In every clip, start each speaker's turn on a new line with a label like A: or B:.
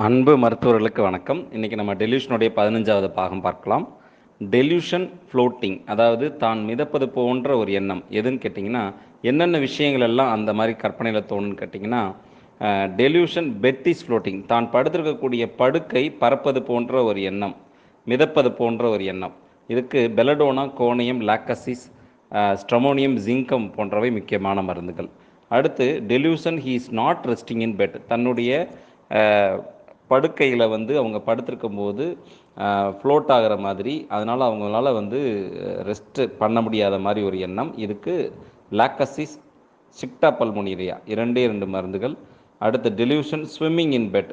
A: அன்பு மருத்துவர்களுக்கு வணக்கம். இன்றைக்கி நம்ம டெலியூஷனுடைய பதினஞ்சாவது பாகம் பார்க்கலாம். டெலியூஷன் ஃப்ளோட்டிங் அதாவது தான் மிதப்பது போன்ற ஒரு எண்ணம். எதுன்னு கேட்டிங்கன்னா என்னென்ன விஷயங்கள் எல்லாம் அந்த மாதிரி கற்பனையில் தோணுன்னு கேட்டிங்கன்னா டெலியூஷன் பெட் ஃப்ளோட்டிங் தான் படுத்திருக்கக்கூடிய படுக்கை பறப்பது போன்ற ஒரு எண்ணம் மிதப்பது போன்ற ஒரு எண்ணம். இதுக்கு belladonna conium lachesis stramonium zincum போன்றவை முக்கியமான மருந்துகள். அடுத்து delusion he is not resting in bed தன்னுடைய படுக்கையில் வந்து அவங்க படுத்திருக்கும் போது ஃப்ளோட் ஆகிற மாதிரி அதனால் அவங்களால வந்து ரெஸ்ட்டு பண்ண முடியாத மாதிரி ஒரு எண்ணம். இதுக்கு லாக்கசிஸ் சிக்டா பல்முனீரியா இரண்டே இரண்டு மருந்துகள். அடுத்து டெலியூஷன் ஸ்விம்மிங் இன் பெட்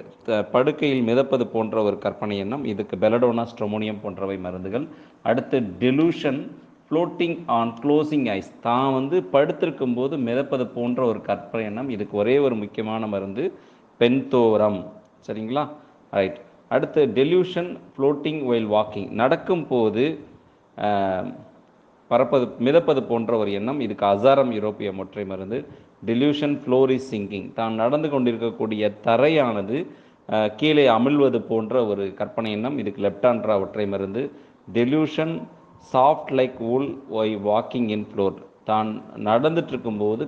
A: படுக்கையில் மிதப்பது போன்ற ஒரு கற்பனை எண்ணம். இதுக்கு பெலடோனா ஸ்ட்ரோமோனியம் போன்றவை மருந்துகள். அடுத்து delusion floating on closing eyes தான் வந்து படுத்திருக்கும் போது மிதப்பது போன்ற ஒரு கற்பனை எண்ணம். இதுக்கு ஒரே ஒரு முக்கியமான மருந்து பென்தோரம். சரிங்களா? ரைட் அடுத்து டெலியூஷன் ஃப்ளோட்டிங் ஒயில் வாக்கிங் நடக்கும் போது பறப்பது மிதப்பது போன்ற ஒரு எண்ணம். இதுக்கு அசாரம் யூரோப்பிய ஒற்றை மருந்து. டெலியூஷன் ஃப்ளோரி சிங்கிங் தான் நடந்து கொண்டிருக்கக்கூடிய தரையானது கீழே அமிழ்வது போன்ற ஒரு கற்பனை எண்ணம். இதுக்கு லெப்டான்ட்ரா ஒற்றை மருந்து. Delusion soft like wool why walking in floor தான் நடந்துட்டு இருக்கும்போது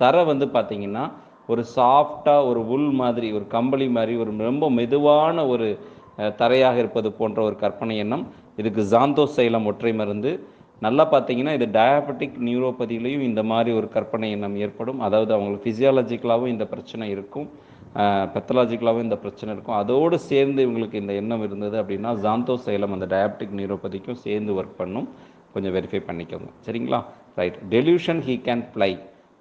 A: தரை வந்து பார்த்திங்கன்னா ஒரு சாஃப்டாக ஒரு உள் மாதிரி ஒரு கம்பளி மாதிரி ஒரு ரொம்ப மெதுவான ஒரு தரையாக இருப்பது போன்ற ஒரு கற்பனை எண்ணம். இதுக்கு ஜாந்தோ சைலம் ஒற்றை மருந்து. நல்லா பார்த்தீங்கன்னா இது டயபெட்டிக் நியூரோபதியிலையும் இந்த மாதிரி ஒரு கற்பனை எண்ணம் ஏற்படும். அதாவது அவங்களுக்கு ஃபிசியாலஜிக்கலாகவும் இந்த பிரச்சனை இருக்கும். பெத்தலாஜிக்கலாகவும் இந்த பிரச்சனை இருக்கும். அதோடு சேர்ந்து இவங்களுக்கு இந்த எண்ணம் இருந்தது அப்படின்னா ஜாந்தோ சைலம் அந்த டயபெட்டிக் நியூரோபதிக்கும் சேர்ந்து ஒர்க் பண்ணும். கொஞ்சம் வெரிஃபை பண்ணிக்கோங்க. சரிங்களா? Right delusion he can fly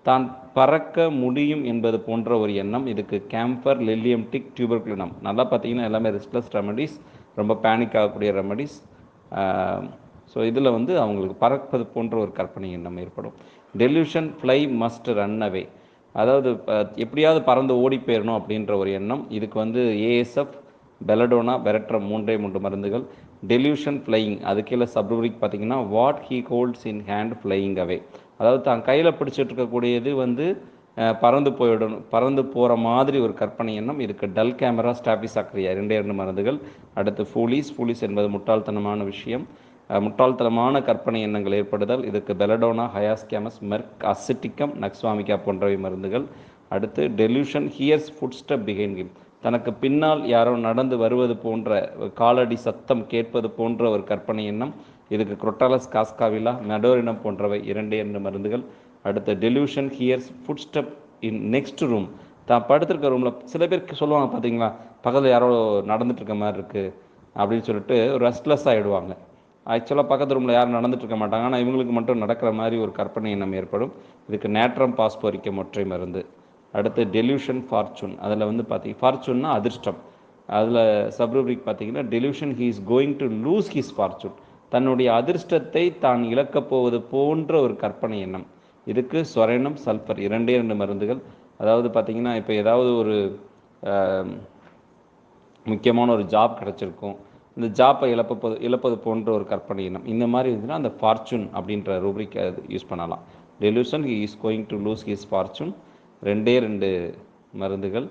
A: தான் பறக்க முடியும் என்பது போன்ற ஒரு எண்ணம். இதுக்கு கேம்பர் லில்லியம் டிக் டியூபர்குலினம் நல்லா பார்த்தீங்கன்னா எல்லாமே ரெஸ்ட்லெஸ் ரெமடிஸ் ரொம்ப பேனிக் ஆகக்கூடிய ரெமடிஸ் ஸோ இதில் வந்து அவங்களுக்கு பறப்பது போன்ற ஒரு கற்பனை எண்ணம் ஏற்படும். Delusion fly must run away அதாவது எப்படியாவது பறந்து ஓடி போயிடணும் அப்படின்ற ஒரு எண்ணம். இதுக்கு வந்து ஏஎஸ்எஃப் பெலடோனா பெரட்ரம் மூன்றே மூன்று மருந்துகள். டெலியூஷன் ஃப்ளையிங் அது கீழே சப்ரூரிக் பார்த்தீங்கன்னா what he holds in hand flying away அதாவது தான் கையில் பிடிச்சிட்டு இருக்கக்கூடியது வந்து பறந்து போயிடணும். பறந்து போகிற மாதிரி ஒரு கற்பனை எண்ணம் இதுக்கு டல் கேமரா ஸ்டாபிஸ் சாக்ரியா இரண்டே இரண்டு மருந்துகள். அடுத்து ஃபூலிஸ். ஃபூலிஸ் என்பது முட்டாள்தனமான விஷயம். முட்டாள்தனமான கற்பனை எண்ணங்கள் ஏற்படுதல். இதுக்கு பெலடோனா ஹயாஸ்கேமஸ் மெர்க் அசிட்டிக்கம் நக்ஸ்வாமிகா போன்றவை மருந்துகள். அடுத்து delusion hears foot step behind தனக்கு பின்னால் யாரோ நடந்து வருவது போன்ற காலடி சத்தம் கேட்பது போன்ற ஒரு கற்பனை எண்ணம். இதுக்கு குரோட்டாலஸ் காஸ்காவிலா மெடோரினம் போன்றவை இரண்டே இரண்டு மருந்துகள். அடுத்த delusion hears foot step in next room தான் படுத்திருக்க ரூமில் சில பேருக்கு சொல்லுவாங்க பார்த்தீங்களா பக்கத்தில் யாரோ நடந்துட்டு இருக்க மாதிரி இருக்குது அப்படின்னு சொல்லிட்டு ரெஸ்ட்லெஸ் ஆகிடுவாங்க ஆக்சுவலாக பக்கத்து ரூமில் யாரும் நடந்துட்டு இருக்க மாட்டாங்க. ஆனால் இவங்களுக்கு மட்டும் நடக்கிற மாதிரி ஒரு கற்பனை எண்ணம் ஏற்படும். இதுக்கு நேற்றம் பாஸ்போரிக்க ஒற்றை மருந்து. அடுத்து டெலியூஷன் ஃபார்ச்சூன் அதில் வந்து பார்த்தீங்க ஃபார்ச்சூன்னா அதிர்ஷ்டம். அதில் சப்ரூபிக் பார்த்தீங்கன்னா delusion he is going to lose his fortune தன்னுடைய அதிர்ஷ்டத்தை தான் இழக்கப் போவது போன்ற ஒரு கற்பனை எண்ணம். இதுக்கு சொரணம் சல்ஃபர் இரண்டே இரண்டு மருந்துகள். அதாவது பார்த்தீங்கன்னா இப்போ ஏதாவது ஒரு முக்கியமான ஒரு ஜாப் கிடச்சிருக்கும். இந்த ஜாப்பை இழப்பது இழப்பது போன்ற ஒரு கற்பனை எண்ணம். இந்த மாதிரி இருந்துச்சுன்னா அந்த ஃபார்ச்சூன் அப்படின்ற ரூப்ரிக் யூஸ் பண்ணலாம். Delusion he is going to lose his fortune ரெண்டே ரெண்டு மருந்துகள்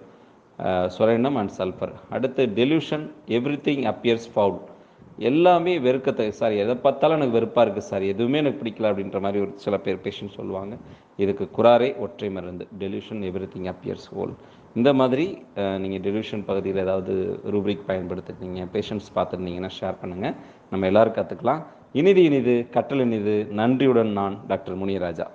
A: சொரணம் அண்ட் சல்ஃபர் அடுத்து delusion everything appears foul எல்லாமே வெறுக்கத்தை சார் எதை பார்த்தாலும் எனக்கு வெறுப்பாக இருக்குது சார். எதுவுமே எனக்கு பிடிக்கல அப்படின்ற மாதிரி ஒரு சில பேர் பேஷண்ட் சொல்லுவாங்க. இதுக்கு குராரே ஒற்றை மருந்து delusion everything appears whole இந்த மாதிரி நீங்கள் டெலியூஷன் பகுதியில் ஏதாவது ரூப்ரிக் பயன்படுத்திருக்கீங்க பேஷண்ட்ஸ் பார்த்துருந்தீங்கன்னா ஷேர் பண்ணுங்கள் நம்ம எல்லோரும் கற்றுக்கலாம் இனிது இனிது கற்றல் இனிது. நன்றியுடன் நான் டாக்டர் முனியராஜா.